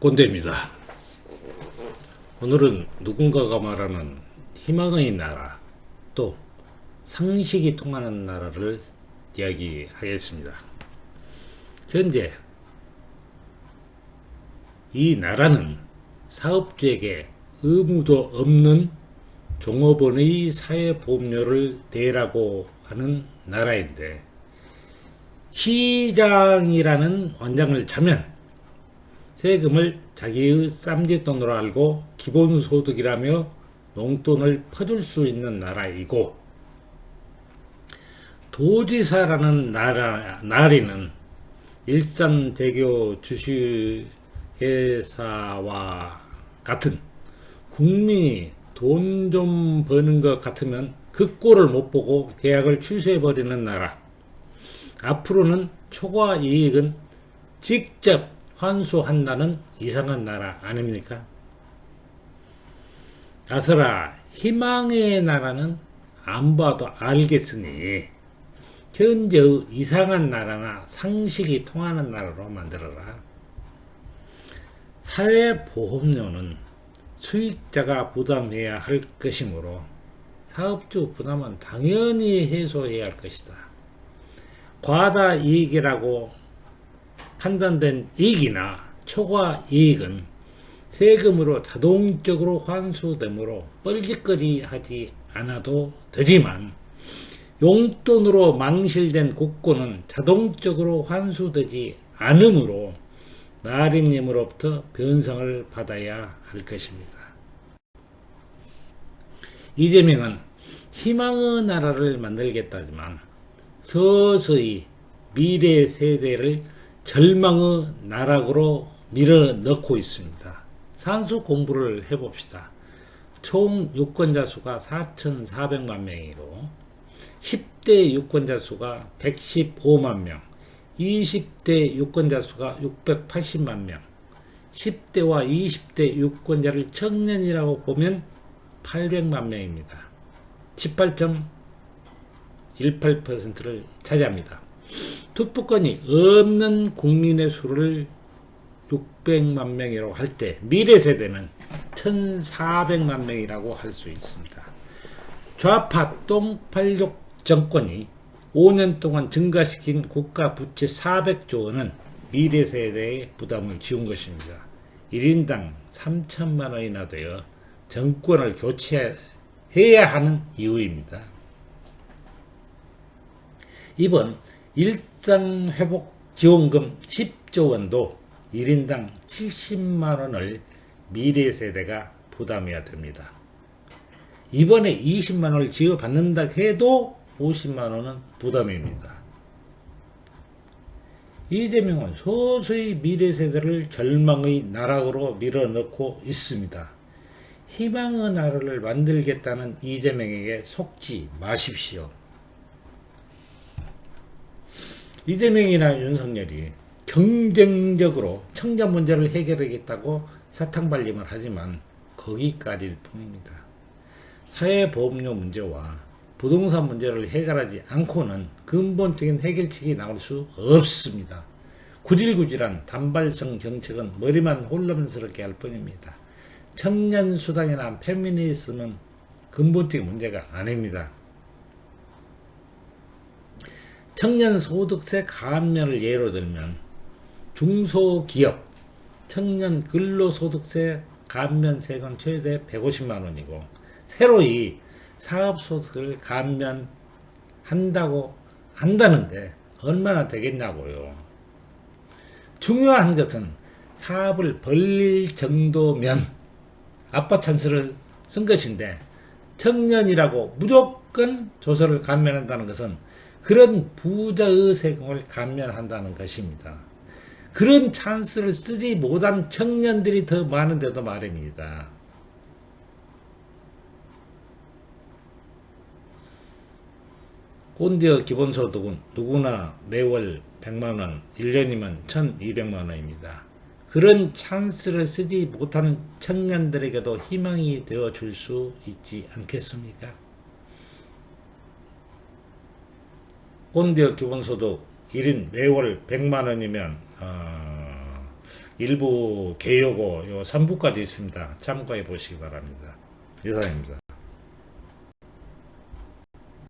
꼰대입니다. 오늘은 누군가가 말하는 희망의 나라, 또 상식이 통하는 나라를 이야기하겠습니다. 현재 이 나라는 사업주에게 의무도 없는 종업원의 사회보험료를 내라고 하는 나라인데 시장이라는 원장을 차면 세금을 자기의 쌈짓돈으로 알고 기본소득이라며 용돈을 퍼줄 수 있는 나라이고 도지사라는 나라, 나리는 일산대교 주식회사와 같은 국민이 돈 좀 버는 것 같으면 그 꼴을 못 보고 계약을 취소해버리는 나라. 앞으로는 초과 이익은 직접 환수한다는 이상한 나라 아닙니까? 아서라 희망의 나라는 안 봐도 알겠으니 현재의 이상한 나라나 상식이 통하는 나라로 만들어라. 사회보험료는 수익자가 부담해야 할 것이므로 사업주 부담은 당연히 해소해야 할 것이다. 과다 이익이라고 판단된 이익이나 초과 이익은 세금으로 자동적으로 환수되므로 뻘짓거리 하지 않아도 되지만 용돈으로 망실된 국고는 자동적으로 환수되지 않으므로 나리님으로부터 변상을 받아야 할 것입니다. 이재명은 희망의 나라를 만들겠다지만 서서히 미래 세대를 절망의 나락으로 밀어넣고 있습니다. 산수 공부를 해봅시다. 총 유권자 수가 4,400만 명이고 10대 유권자 수가 115만 명, 20대 유권자 수가 680만 명, 10대와 20대 유권자를 청년이라고 보면 800만 명입니다. 18.18%를 차지합니다. 투표권이 없는 국민의 수를 600만 명이라고 할 때 미래 세대는 1,400만 명이라고 할 수 있습니다. 좌파 똥팔족 정권이 5년 동안 증가시킨 국가 부채 400조 원은 미래 세대의 부담을 지운 것입니다. 1인당 3천만 원이나 되어 정권을 교체해야 하는 이유입니다. 이번 일상회복 지원금 10조 원도 1인당 70만 원을 미래 세대가 부담해야 됩니다. 이번에 20만 원을 지어받는다 해도 50만 원은 부담입니다. 이재명은 서서히 미래 세대를 절망의 나락으로 밀어넣고 있습니다. 희망의 나라를 만들겠다는 이재명에게 속지 마십시오. 이재명이나 윤석열이 경쟁적으로 청년 문제를 해결하겠다고 사탕발림을 하지만 거기까지일 뿐입니다. 사회보험료 문제와 부동산 문제를 해결하지 않고는 근본적인 해결책이 나올 수 없습니다. 구질구질한 단발성 정책은 머리만 혼란스럽게 할 뿐입니다. 청년 수당이나 페미니즘은 근본적인 문제가 아닙니다. 청년 소득세 감면을 예로 들면 중소기업 청년 근로소득세 감면 세금 최대 150만 원이고 새로이 사업소득을 감면한다고 한다는데 얼마나 되겠냐고요. 중요한 것은 사업을 벌릴 정도면 아빠 찬스를 쓴 것인데 청년이라고 무조건 조서를 감면한다는 것은 그런 부자의 세금을 감면한다는 것입니다. 그런 찬스를 쓰지 못한 청년들이 더 많은데도 말입니다. 꼰대의 기본소득은 누구나 매월 100만원, 1년이면 1200만원입니다. 그런 찬스를 쓰지 못한 청년들에게도 희망이 되어 줄 수 있지 않겠습니까? 꼰대의 기본소득 1인 매월 100만원이면 어, 일부 개요고 요 3부까지 있습니다. 참고해 보시기 바랍니다. 이상입니다.